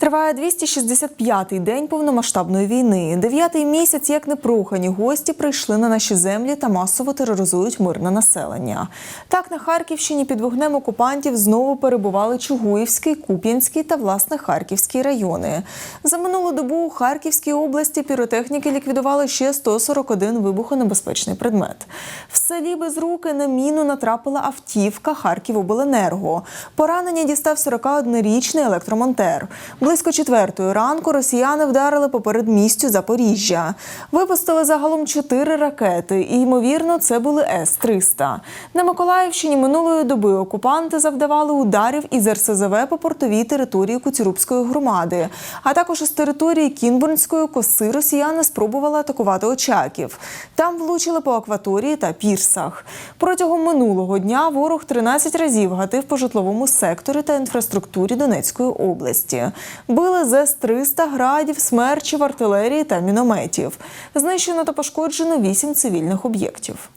Триває 265-й день повномасштабної війни. Дев'ятий місяць, як непрохані гості, прийшли на наші землі та масово тероризують мирне населення. Так на Харківщині під вогнем окупантів знову перебували Чугуївський, Куп'янський та власне Харківський райони. За минулу добу у Харківській області піротехніки ліквідували ще 141 вибухонебезпечний предмет. В селі Безруки на міну натрапила автівка Харківобленерго. Поранення дістав 41-річний електромонтер. Близько четвертої ранку росіяни вдарили по передмістю Запоріжжя. Випустили загалом чотири ракети, і ймовірно, це були С-300. На Миколаївщині минулої доби окупанти завдавали ударів із РСЗВ по портовій території Куцюрубської громади, а також із території Кінбурнської коси росіяни спробували атакувати Очаків. Там влучили по акваторії та пірсах. Протягом минулого дня ворог 13 разів гатив по житловому секторі та інфраструктурі Донецької області. Били з С-300 градів, смерчів, артилерії та мінометів. Знищено та пошкоджено 8 цивільних об'єктів.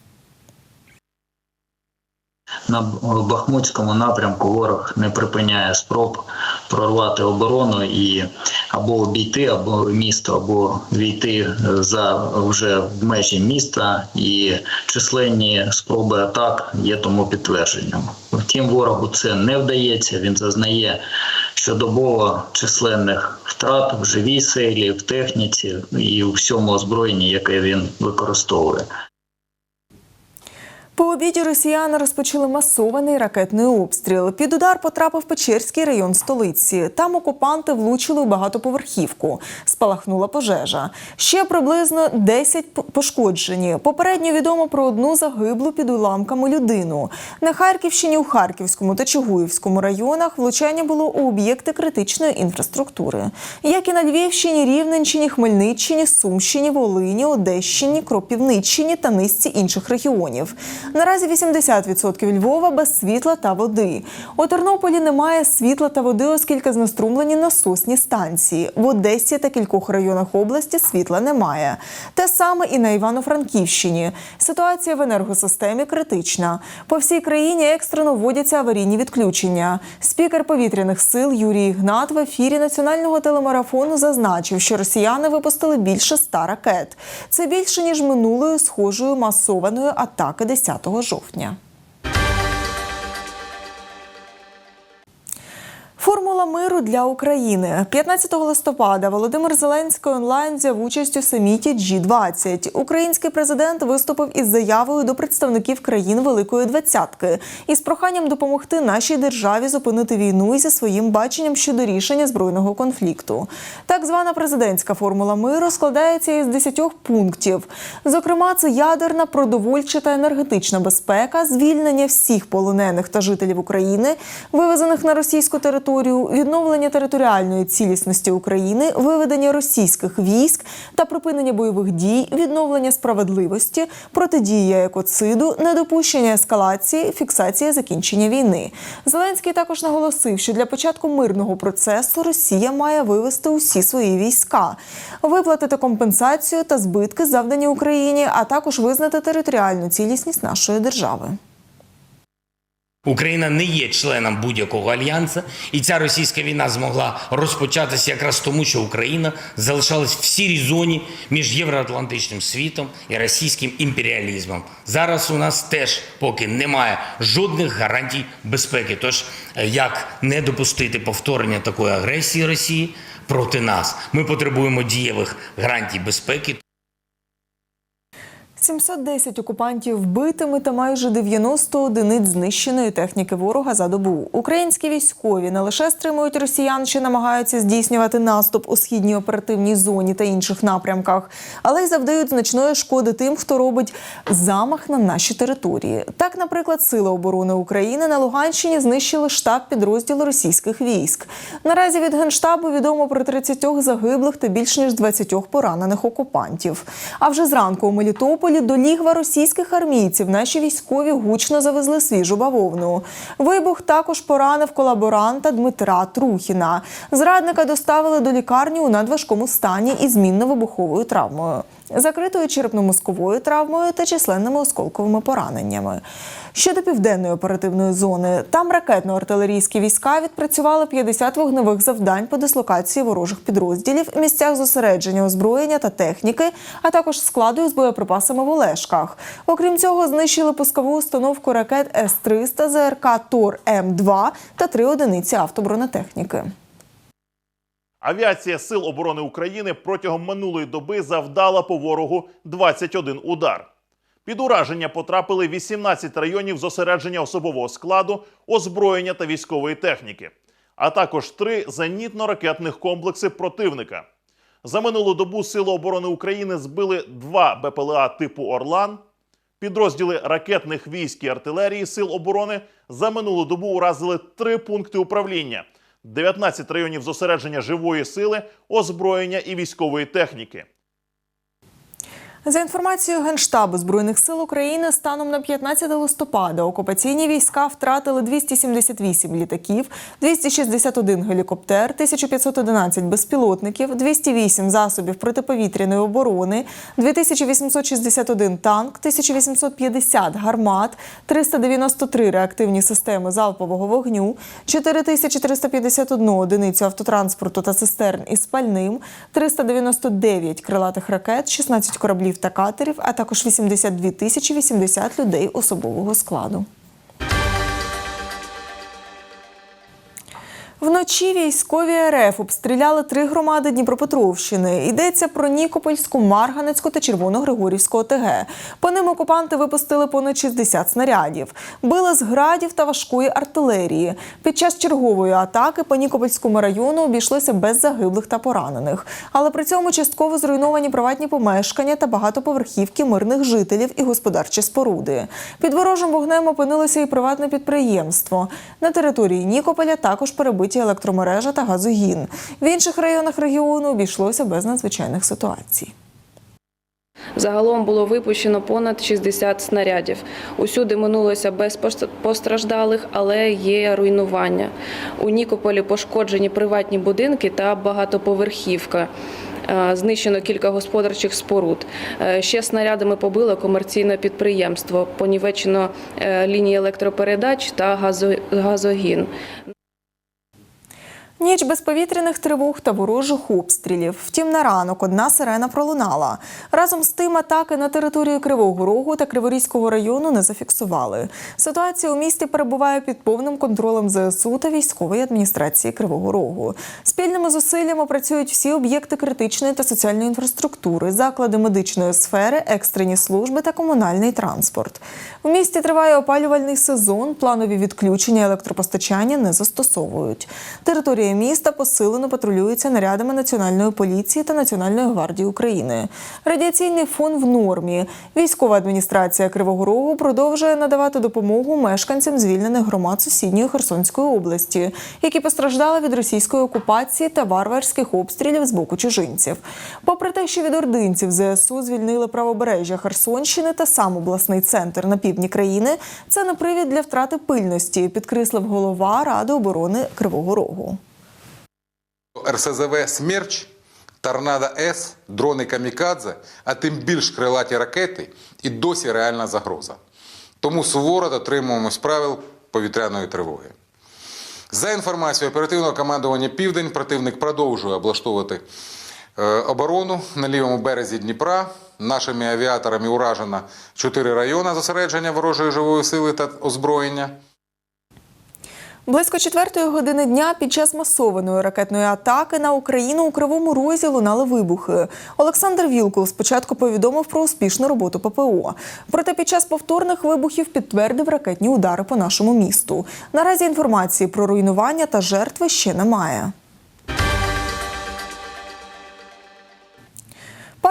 На Бахмутському напрямку ворог не припиняє спроб прорвати оборону і або обійти, або місто, або війти за вже в межі міста. І численні спроби атак є тому підтвердженням. Втім, ворогу це не вдається. Він зазнає щодобово численних втрат в живій силі, в техніці і у всьому озброєнні, яке він використовує. По обіді росіяни розпочали масований ракетний обстріл. Під удар потрапив Печерський район столиці. Там окупанти влучили у багатоповерхівку. Спалахнула пожежа. Ще приблизно 10 пошкоджені. Попередньо відомо про одну загиблу під уламками людину. На Харківщині у Харківському та Чугуївському районах влучання було у об'єкти критичної інфраструктури, як і на Львівщині, Рівненщині, Хмельниччині, Сумщині, Волині, Одещині, Кропівниччині та низці інших регіонів. Наразі 80% Львова без світла та води. У Тернополі немає світла та води, оскільки знеструмлені насосні станції. В Одесі та кількох районах області світла немає. Те саме і на Івано-Франківщині. Ситуація в енергосистемі критична. По всій країні екстрено вводяться аварійні відключення. Спікер повітряних сил Юрій Ігнат в ефірі національного телемарафону зазначив, що росіяни випустили більше ста ракет. Це більше ніж минулої схожої масованої атаки 10 жовтня. Формула миру для України 15 листопада Володимир Зеленський онлайн взяв участь у саміті G20. Український президент виступив із заявою до представників країн Великої Двадцятки із проханням допомогти нашій державі зупинити війну і зі своїм баченням щодо рішення збройного конфлікту. Так звана президентська формула миру складається із 10 пунктів. Зокрема, це ядерна, продовольча та енергетична безпека, звільнення всіх полонених та жителів України, вивезених на російську територію, відновлення територіальної цілісності України, виведення російських військ та припинення бойових дій, відновлення справедливості, протидія екоциду, недопущення ескалації, фіксація закінчення війни. Зеленський також наголосив, що для початку мирного процесу Росія має вивести усі свої війська, виплатити компенсацію та збитки, завдані Україні, а також визнати територіальну цілісність нашої держави. Україна не є членом будь-якого альянсу, і ця російська війна змогла розпочатися якраз тому, що Україна залишалась в сірій зоні між євроатлантичним світом і російським імперіалізмом. Зараз у нас теж поки немає жодних гарантій безпеки. Тож е, як не допустити повторення такої агресії Росії проти нас? Ми потребуємо дієвих гарантій безпеки. 710 окупантів вбитими та майже 90 одиниць знищеної техніки ворога за добу. Українські військові не лише стримують росіян, що намагаються здійснювати наступ у східній оперативній зоні та інших напрямках, але й завдають значної шкоди тим, хто робить замах на наші території. Так, наприклад, Сили оборони України на Луганщині знищили штаб підрозділу російських військ. Наразі від генштабу відомо про 30 загиблих та більш ніж 20 поранених окупантів. А вже зранку у Мелітополі Маріуполі до лігва російських армійців наші військові гучно завезли свіжу бавовну. Вибух також поранив колаборанта Дмитра Трухіна. Зрадника доставили до лікарні у надважкому стані із змінно-вибуховою травмою, закритою черепно-мозковою травмою та численними осколковими пораненнями. Щодо південної оперативної зони, там ракетно-артилерійські війська відпрацювали 50 вогневих завдань по дислокації ворожих підрозділів, місцях зосередження озброєння та техніки, а також складу з боєприпасами в Олешках. Окрім цього, знищили пускову установку ракет С-300, ЗРК Тор М2 та три одиниці автобронетехніки. Авіація Сил оборони України протягом минулої доби завдала по ворогу 21 удар. Під ураження потрапили 18 районів зосередження особового складу, озброєння та військової техніки, а також три зенітно-ракетних комплекси противника. За минулу добу Сили оборони України збили два БПЛА типу Орлан. Підрозділи ракетних військ і артилерії Сил оборони за минулу добу уразили три пункти управління, 19 районів зосередження живої сили, озброєння і військової техніки. За інформацією Генштабу Збройних сил України, станом на 15 листопада окупаційні війська втратили 278 літаків, 261 гелікоптер, 1511 безпілотників, 208 засобів протиповітряної оборони, 2861 танк, 1850 гармат, 393 реактивні системи залпового вогню, 4351 одиницю автотранспорту та цистерн із пальним, 399 крилатих ракет, 16 кораблів та катерів, а також 82 тисячі 80 людей особового складу. Вночі військові РФ обстріляли три громади Дніпропетровщини. Йдеться про Нікопольську, Марганецьку та Червоногригорівську ОТГ. По ним окупанти випустили понад 60 снарядів. Били з градів та важкої артилерії. Під час чергової атаки по Нікопольському району обійшлося без загиблих та поранених. Але при цьому частково зруйновані приватні помешкання та багатоповерхівки мирних жителів і господарчі споруди. Під ворожим вогнем опинилося і приватне підприємство. На території Нікополя також перебиті електромережа та газогін. В інших районах регіону обійшлося без надзвичайних ситуацій. Загалом було випущено понад 60 снарядів. Усюди минулося без пост- постраждалих, але є руйнування. У Нікополі пошкоджені приватні будинки та багатоповерхівка. Е, Знищено кілька господарчих споруд. Е, Ще снарядами побило комерційне підприємство. Понівечено е, лінії електропередач та газо- газогін. Ніч без повітряних тривог та ворожих обстрілів. Втім, на ранок одна сирена пролунала. Разом з тим атаки на територію Кривого Рогу та Криворізького району не зафіксували. Ситуація у місті перебуває під повним контролем ЗСУ та військової адміністрації Кривого Рогу. Спільними зусиллями працюють всі об'єкти критичної та соціальної інфраструктури, заклади медичної сфери, екстрені служби та комунальний транспорт. У місті триває опалювальний сезон. Планові відключення електропостачання не застосовують. Територія міста посилено патрулюється нарядами Національної поліції та Національної гвардії України. Радіаційний фон в нормі. Військова адміністрація Кривого Рогу продовжує надавати допомогу мешканцям звільнених громад сусідньої Херсонської області, які постраждали від російської окупації та варварських обстрілів з боку чужинців. Попри те, що від ординців ЗСУ звільнили правобережжя Херсонщини та сам обласний центр на півдні країни, це не привід для втрати пильності, підкреслив голова Ради оборони Кривого Рогу. РСЗВ Смерч, Торнадо С, дрони Камікадзе, а тим більш крилаті ракети і досі реальна загроза. Тому суворо дотримуємось правил повітряної тривоги. За інформацією оперативного командування Південь, противник продовжує облаштовувати е, оборону на лівому березі Дніпра. Нашими авіаторами уражено чотири райони зосередження ворожої живої сили та озброєння. Близько четвертої години дня під час масованої ракетної атаки на Україну у Кривому Розі лунали вибухи. Олександр Вілкул спочатку повідомив про успішну роботу ППО. Проте під час повторних вибухів підтвердив ракетні удари по нашому місту. Наразі інформації про руйнування та жертви ще немає.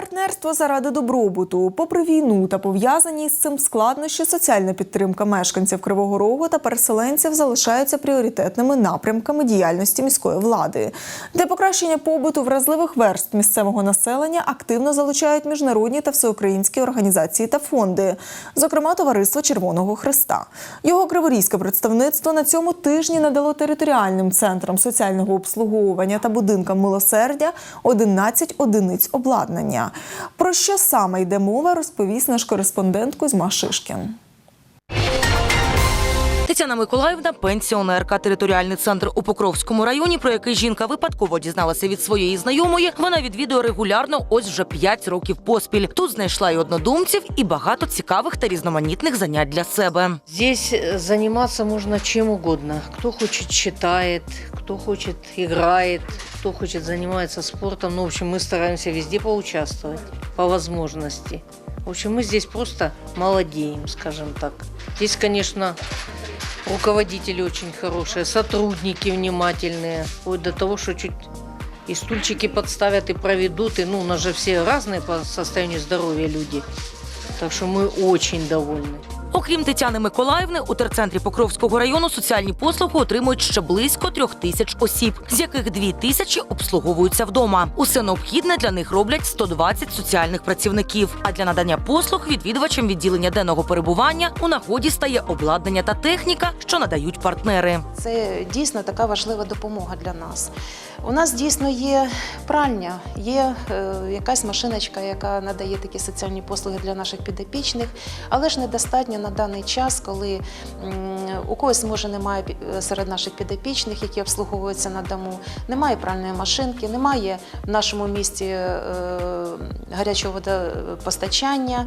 Партнерство заради добробуту, попри війну та пов'язані з цим складнощі, соціальна підтримка мешканців Кривого Рогу та переселенців залишаються пріоритетними напрямками діяльності міської влади. Для покращення побуту вразливих верств місцевого населення активно залучають міжнародні та всеукраїнські організації та фонди, зокрема Товариство Червоного Христа. Його криворізьке представництво на цьому тижні надало територіальним центрам соціального обслуговування та будинкам милосердя 11 одиниць обладнання. Про що саме йде мова, розповість наш кореспондент Кузьма Шишкін. Тетяна Миколаївна пенсіонерка. Територіальний центр у Покровському районі, про який жінка випадково дізналася від своєї знайомої. Вона відвідує регулярно ось вже 5 років поспіль. Тут знайшла й однодумців, і багато цікавих та різноманітних занять для себе. Здесь э, заниматься можно чем угодно. Кто хочет читает, кто хочет играет, кто хочет занимается спортом. Ну, в общем, мы стараемся везде поучаствовать по возможности. В общем, мы здесь просто молодеем, скажем так. Здесь, конечно, руководители очень хорошие, сотрудники внимательные, вплоть до того, что чуть и стульчики подставят и проведут. И, ну, у нас же все разные по состоянию здоровья люди. Так что мы очень довольны. Окрім Тетяни Миколаївни, у терцентрі Покровського району соціальні послуги отримують ще близько трьох тисяч осіб, з яких дві тисячі обслуговуються вдома. Усе необхідне для них роблять 120 соціальних працівників. А для надання послуг відвідувачам відділення денного перебування у нагоді стає обладнання та техніка, що надають партнери. Це дійсно така важлива допомога для нас. У нас дійсно є пральня, є е, якась машиночка, яка надає такі соціальні послуги для наших підопічних, але ж недостатньо на даний час, коли у когось може немає серед наших підопічних, які обслуговуються на дому, немає пральної машинки, немає в нашому місті е, гарячого водопостачання,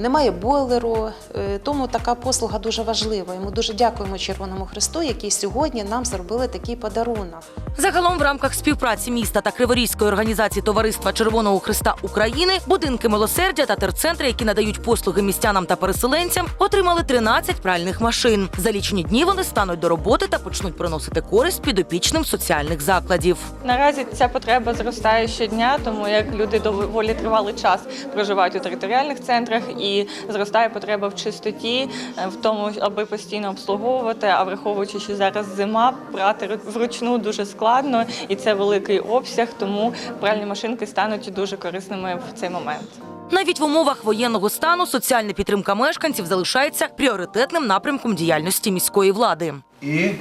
немає бойлеру. Е, Тому така послуга дуже важлива. І ми дуже дякуємо Червоному Христу, який сьогодні нам зробили такий подарунок. Загалом в рамках співпраці міста та Криворізької організації Товариства Червоного Христа України будинки милосердя та терцентри, які надають послуги містянам та переселенцям, отримали 13 пральних машин. За лічені дні вони стануть до роботи та почнуть приносити користь підопічним соціальних закладів. Наразі ця потреба зростає щодня, тому як люди доволі тривалий час проживають у територіальних центрах, і зростає потреба в чистоті, е, в тому, аби постійно обслуговувати. А враховуючи, що зараз зима, прати ру- вручну дуже складно, і це великий обсяг, тому пральні машинки стануть дуже корисними в цей момент. Навіть в умовах воєнного стану соціальна підтримка мешканців залишається пріоритетним напрямком діяльності міської влади. і е,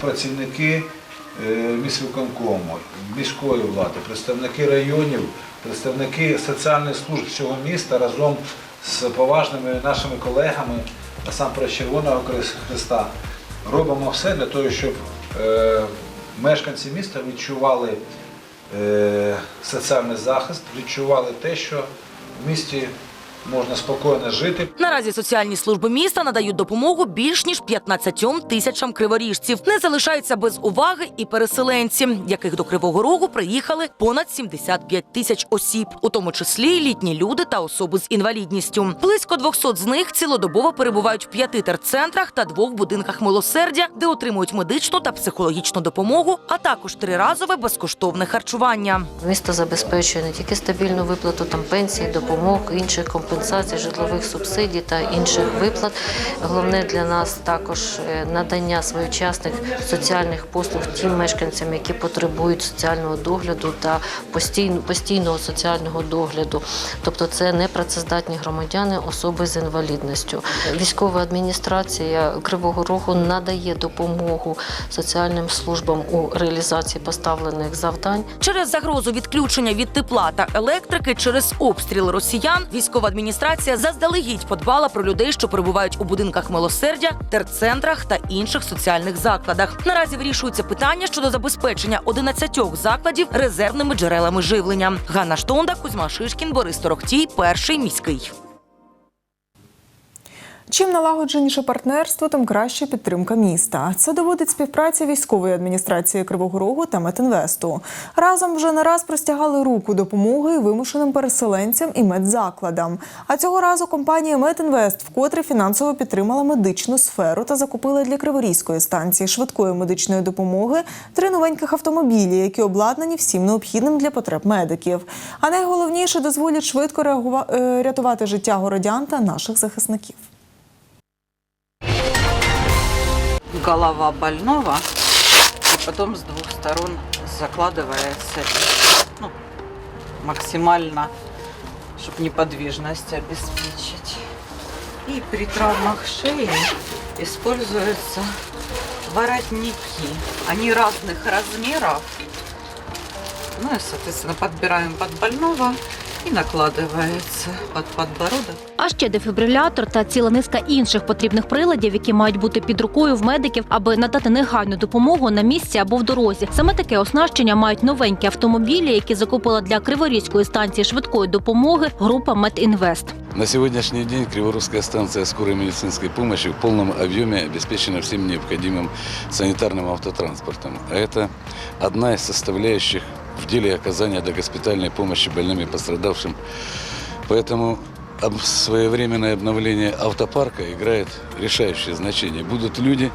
працівники е, міськвиконкому, міської влади, представники районів, представники соціальних служб всього міста разом з поважними нашими колегами, насамперед Червоного Христа, робимо все для того, щоб е, мешканці міста відчували соціальний захист, відчували те, що в можна спокійно жити. Наразі соціальні служби міста надають допомогу більш ніж 15 тисячам криворіжців. Не залишаються без уваги і переселенці, яких до Кривого Рогу приїхали понад 75 тисяч осіб, у тому числі літні люди та особи з інвалідністю. Близько 200 з них цілодобово перебувають в п'яти терцентрах та двох будинках милосердя, де отримують медичну та психологічну допомогу, а також триразове безкоштовне харчування. Місто забезпечує не тільки стабільну виплату там пенсій, допомог, інших компенсацій, житлових субсидій та інших виплат. Головне для нас також е, надання своєчасних соціальних послуг тим мешканцям, які потребують соціального догляду та постійного соціального догляду. Тобто це непрацездатні громадяни, особи з інвалідністю. Військова адміністрація Кривого Рогу надає допомогу соціальним службам у реалізації поставлених завдань. Через загрозу відключення від тепла та електрики через обстріл росіян військова адміністрація заздалегідь подбала про людей, що перебувають у будинках милосердя, терцентрах та інших соціальних закладах. Наразі вирішується питання щодо забезпечення 11 закладів резервними джерелами живлення. Ганна Штонда, Кузьма Шишкін, Борис Торохтій, перший міський. Чим налагодженіше партнерство, тим краща підтримка міста. Це доводить співпраця військової адміністрації Кривого Рогу та Метинвесту. Разом вже не раз простягали руку допомоги вимушеним переселенцям і медзакладам. А цього разу компанія Метінвест вкотре фінансово підтримала медичну сферу та закупила для Криворізької станції швидкої медичної допомоги три новеньких автомобілі, які обладнані всім необхідним для потреб медиків. А найголовніше дозволять швидко реагува- е, рятувати життя городян та наших захисників. Голова больного, и потом с двух сторон закладывается ну, максимально, чтобы неподвижность обеспечить. И при травмах шеи используются воротники. Они разных размеров. Ну и, соответственно, подбираем под больного и накладывается под подбородок. А ще дефібрилятор та ціла низка інших потрібних приладів, які мають бути під рукою в медиків, аби надати негайну допомогу на місці або в дорозі. Саме таке оснащення мають новенькі автомобілі, які закупила для Криворізької станції швидкої допомоги група Медінвест. На сегодняшний день Криворусская станция скорой медицинской помощи в полном объеме обеспечена всем необходимым санитарным автотранспортом. А Это одна из составляющих в деле оказания догоспитальной помощи больным и пострадавшим. Поэтому своевременное обновление автопарка играет решающее значение. Будут люди,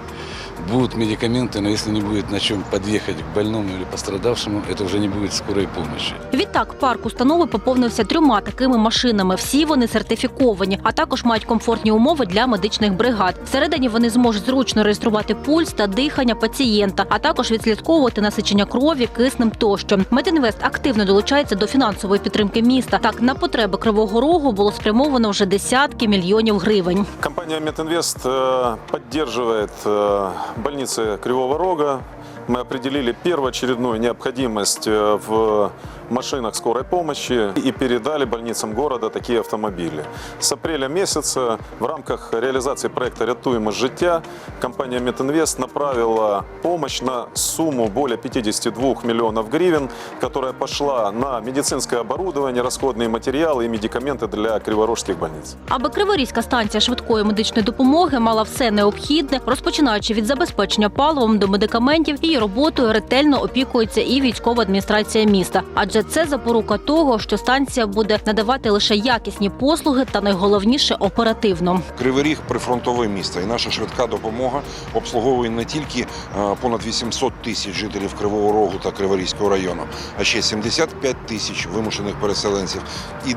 будут медикаменты, но если не будет на чем подъехать к больному или пострадавшему, это уже не будет скорой помощи. Відтак парк установи поповнився трьома такими машинами. Всі вони сертифіковані, а також мають комфортні умови для медичних бригад. Всередині вони зможуть зручно реєструвати пульс та дихання пацієнта, а також відслідковувати насичення крові, киснем тощо. Медінвест активно долучається до фінансової підтримки міста. Так на потреби Кривого Рогу було спрямовано вже десятки мільйонів гривень. Компания Метинвест э, поддерживает э, больницы Кривого Рога. Мы определили первоочередную необходимость э, в машинах скорой помощи и передали больницам города такие автомобили. С апреля месяца в рамках реализации проекта «Рятуемость життя» компания Метинвест направила помощь на сумму более 52 миллионов гривен, которая пошла на медицинское оборудование, расходные материалы и медикаменты для криворожских больниц. Аби Криворізька станція швидкої медичної допомоги мала все необхідне, розпочинаючи від забезпечення паливом до медикаментів, роботою ретельно опікується і військова адміністрація міста. Адже це запорука того, що станція буде надавати лише якісні послуги та найголовніше оперативно. Кривий Ріг прифронтове місто, і наша швидка допомога обслуговує не тільки е, понад 800 тисяч жителів Кривого Рогу та Криворізького району, а ще 75 тисяч вимушених переселенців і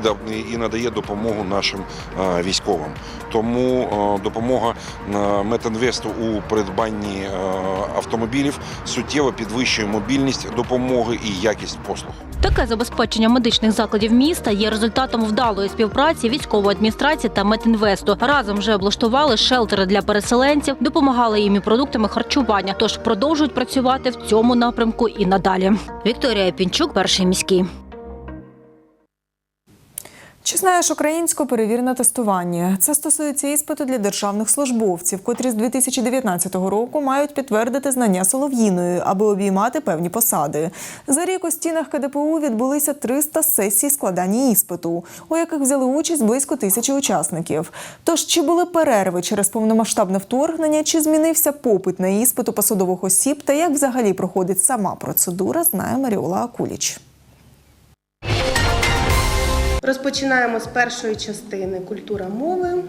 і надає допомогу нашим е, військовим. Тому е, допомога Метинвесту у придбанні автомобілів суттєво підвищує мобільність допомоги і якість послуг. Таке забезпечення медичних закладів міста є результатом вдалої співпраці військової адміністрації та Метінвесту. Разом вже облаштували шелтери для переселенців, допомагали їм і продуктами харчування. Тож продовжують працювати в цьому напрямку і надалі. Вікторія Пінчук, перший міський. Чи знаєш українську перевір на тестування? Це стосується іспиту для державних службовців, котрі з 2019 року мають підтвердити знання солов'їною, аби обіймати певні посади. За рік у стінах КДПУ відбулися 300 сесій складання іспиту, у яких взяли участь близько тисячі учасників. Тож чи були перерви через повномасштабне вторгнення, чи змінився попит на іспит у посадових осіб, та як взагалі проходить сама процедура, знає Маріола Акуліч. Розпочинаємо з першої частини культура мови.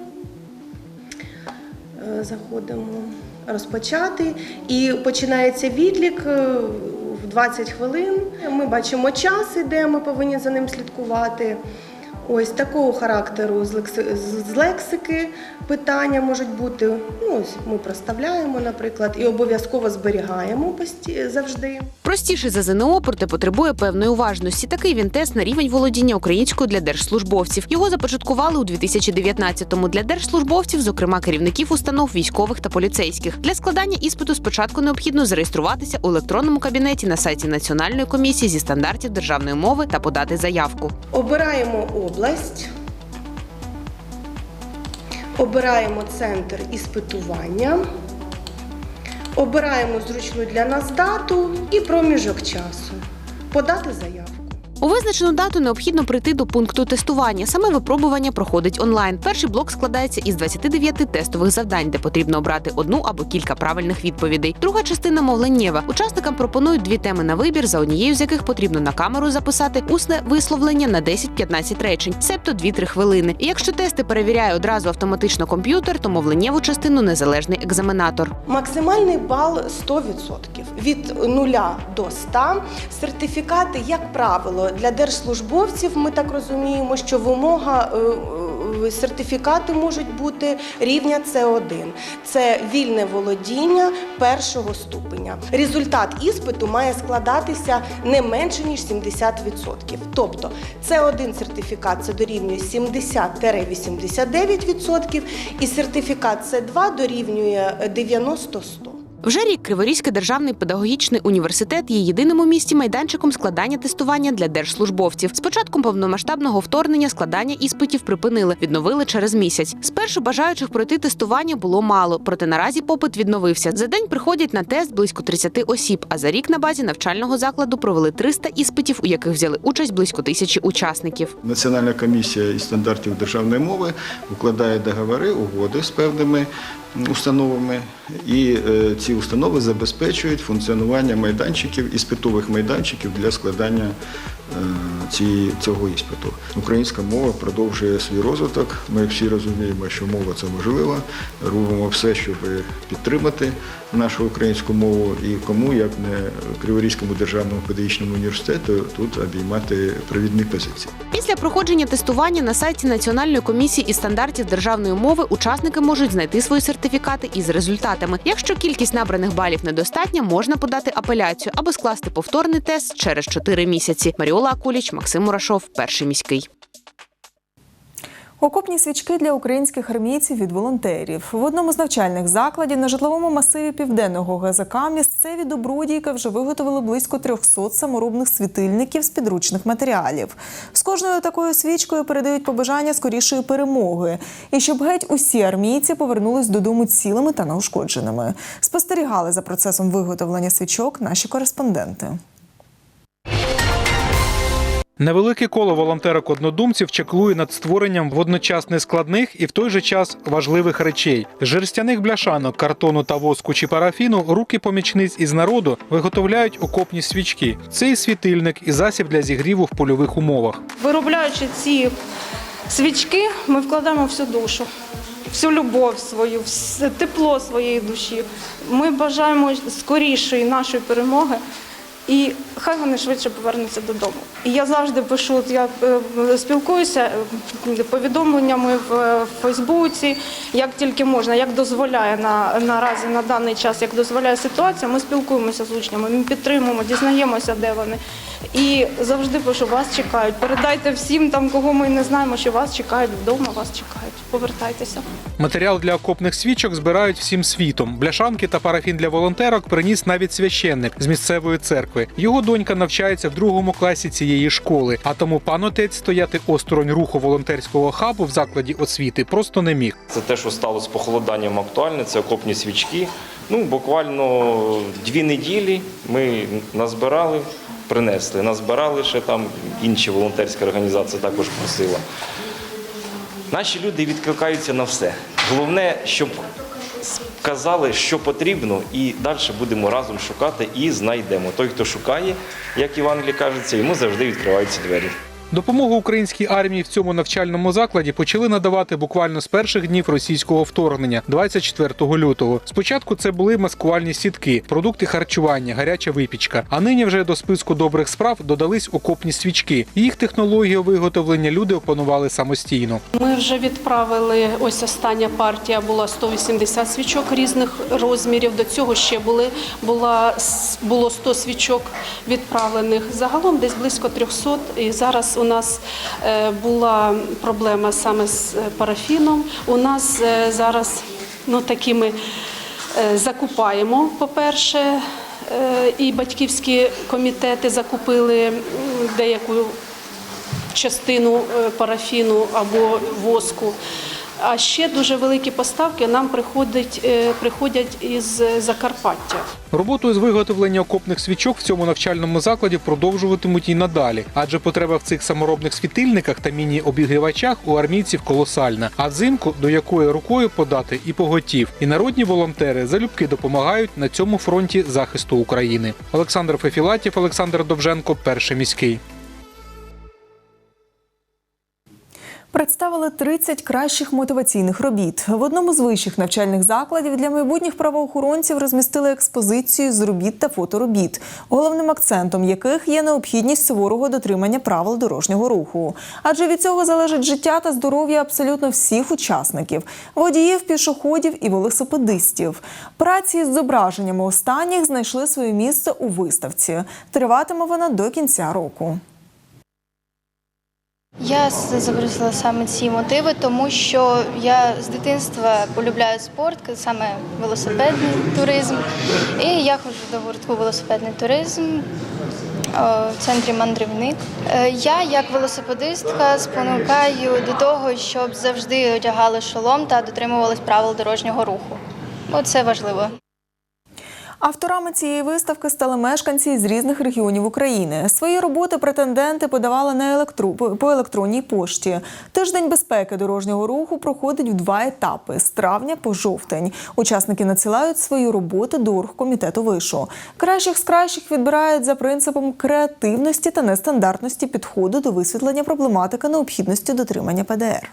Е, Заходимо розпочати. І починається відлік е, в 20 хвилин. Ми бачимо час, іде, ми повинні за ним слідкувати. Ось такого характеру з лекси- з лексики питання можуть бути. Ну, ось ми проставляємо, наприклад, і обов'язково зберігаємо пості- завжди. Простіший за ЗНО, проте потребує певної уважності. Такий він тест на рівень володіння українською для держслужбовців. Його започаткували у 2019-му для держслужбовців, зокрема керівників установ військових та поліцейських. Для складання іспиту спочатку необхідно зареєструватися у електронному кабінеті на сайті Національної комісії зі стандартів державної мови та подати заявку. Обираємо область, обираємо центр іспитування, обираємо зручну для нас дату і проміжок часу. Подати заявку. У визначену дату необхідно прийти до пункту тестування. Саме випробування проходить онлайн. Перший блок складається із 29 тестових завдань, де потрібно обрати одну або кілька правильних відповідей. Друга частина мовленнєва. Учасникам пропонують дві теми на вибір, за однією з яких потрібно на камеру записати усне висловлення на 10-15 речень, себто 2-3 хвилини. І якщо тести перевіряє одразу автоматично комп'ютер, то мовленнєву частину незалежний екзаменатор. Максимальний бал 100%. Від 0 до 100. Сертифікати, як правило, для держслужбовців ми так розуміємо, що вимога е, е, сертифікати можуть бути рівня С1. Це вільне володіння першого ступеня. Результат іспиту має складатися не менше ніж 70%. Тобто С1 сертифікат це дорівнює 70-89%, і сертифікат С2 дорівнює 90-100%. Вже рік Криворізький державний педагогічний університет є єдиним у місті майданчиком складання тестування для держслужбовців. З початком повномасштабного вторгнення складання іспитів припинили, відновили через місяць. Спершу бажаючих пройти тестування було мало, проте наразі попит відновився. За день приходять на тест близько 30 осіб. А за рік на базі навчального закладу провели 300 іспитів, у яких взяли участь близько тисячі учасників. Національна комісія із стандартів державної мови укладає договори, угоди з певними установами, і е, ці установи забезпечують функціонування майданчиків, іспитових майданчиків для складання е, цього іспиту. Українська мова продовжує свій розвиток. Ми всі розуміємо, що мова це важлива. Робимо все, щоб підтримати нашу українську мову. І кому, як не Криворізькому державному педагогічному університету, тут обіймати провідні позиції. Після проходження тестування на сайті Національної комісії із стандартів державної мови учасники можуть знайти свої сертифікати із результатами. Якщо кількість набраних балів недостатня, можна подати апеляцію або скласти повторний тест через 4 місяці. Маріола Акуліч, Максим Мурашов, перший міський. Окопні свічки для українських армійців від волонтерів. В одному з навчальних закладів на житловому масиві південного ГЗК місцеві добродійки вже виготовили близько 300 саморобних світильників з підручних матеріалів. З кожною такою свічкою передають побажання скорішої перемоги, і щоб геть усі армійці повернулись додому цілими та неушкодженими. Спостерігали за процесом виготовлення свічок наші кореспонденти. Невелике коло волонтерок-однодумців чеклує над створенням водночас нескладних і в той же час важливих речей. З жерстяних бляшанок, картону та воску чи парафіну руки помічниць із народу виготовляють окопні свічки. Це і світильник, і засіб для зігріву в польових умовах. Виробляючи ці свічки, ми вкладаємо всю душу, всю любов свою, все тепло своєї душі. Ми бажаємо скорішої нашої перемоги. І хай вони швидше повернуться додому. І я завжди пишу, я е, спілкуюся е, повідомленнями в е, Фейсбуці, як тільки можна, як дозволяє на наразі на даний час, як дозволяє ситуація. Ми спілкуємося з учнями, ми підтримуємо, дізнаємося, де вони. І завжди пишу, вас чекають. Передайте всім там, кого ми не знаємо, що вас чекають вдома, вас чекають. Повертайтеся. Матеріал для окопних свічок збирають всім світом. Бляшанки та парафін для волонтерок приніс навіть священник з місцевої церкви. Його донька навчається в другому класі цієї школи, а тому пан отець стояти осторонь руху волонтерського хабу в закладі освіти просто не міг. Це те, що стало з похолоданням актуальне, це окопні свічки. Ну, буквально дві неділі ми назбирали, принесли. Назбирали ще там інші волонтерські організації також просила. Наші люди відкликаються на все. Головне, щоб сказали, що потрібно, і далі будемо разом шукати і знайдемо. Той, хто шукає, як Іван кажеться, йому завжди відкриваються двері. Допомогу українській армії в цьому навчальному закладі почали надавати буквально з перших днів російського вторгнення, 24 лютого. Спочатку це були маскувальні сітки, продукти харчування, гаряча випічка. А нині вже до списку добрих справ додались окопні свічки. Їх технологію виготовлення люди опанували самостійно. Ми вже відправили. Ось остання партія була 180 свічок різних розмірів. До цього ще були була було 100 свічок відправлених. Загалом десь близько 300. І зараз у нас е, була проблема саме з е, парафіном. У нас е, зараз ну такими закупаємо, по-перше, і батьківські комітети закупили деяку частину парафіну або воску. А ще дуже великі поставки нам приходять, е, приходять із Закарпаття. Роботу з виготовлення окопних свічок в цьому навчальному закладі продовжуватимуть і надалі, адже потреба в цих саморобних світильниках та міні-обігрівачах у армійців колосальна. А взимку до якої рукою подати і поготів. І народні волонтери залюбки допомагають на цьому фронті захисту України. Олександр Фефілатів, Олександр Довженко, перший міський. Представили 30 кращих мотиваційних робіт. В одному з вищих навчальних закладів для майбутніх правоохоронців розмістили експозицію з робіт та фоторобіт, головним акцентом яких є необхідність суворого дотримання правил дорожнього руху. Адже від цього залежить життя та здоров'я абсолютно всіх учасників водіїв, пішоходів і велосипедистів. Праці з зображеннями останніх знайшли своє місце у виставці. Триватиме вона до кінця року. Я запросила саме ці мотиви, тому що я з дитинства полюбляю спорт, саме велосипедний туризм. І я ходжу до гуртку велосипедний туризм в центрі мандрівник. Е, Я, як велосипедистка, спонукаю до того, щоб завжди одягали шолом та дотримувались правил дорожнього руху. Оце важливо. Авторами цієї виставки стали мешканці з різних регіонів України. Свої роботи претенденти подавали на електру по електронній пошті. Тиждень безпеки дорожнього руху проходить в два етапи з травня по жовтень. Учасники надсилають свої роботи до оргкомітету вишу. Кращих з кращих відбирають за принципом креативності та нестандартності підходу до висвітлення проблематики необхідності дотримання ПДР.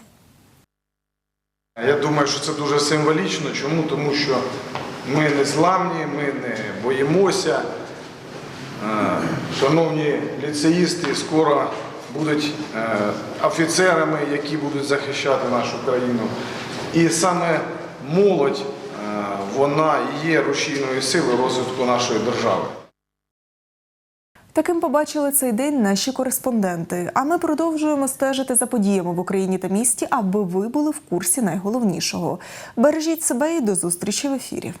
Я думаю, що це дуже символічно. Чому? Тому що ми не зламні, ми не боїмося. Е, Шановні ліцеїсти скоро будуть е, офіцерами, які будуть захищати нашу країну. І саме молодь, е, вона є рушійною силою розвитку нашої держави. Таким побачили цей день наші кореспонденти. А ми продовжуємо стежити за подіями в Україні та місті, аби ви були в курсі найголовнішого. Бережіть себе і до зустрічі в ефірі.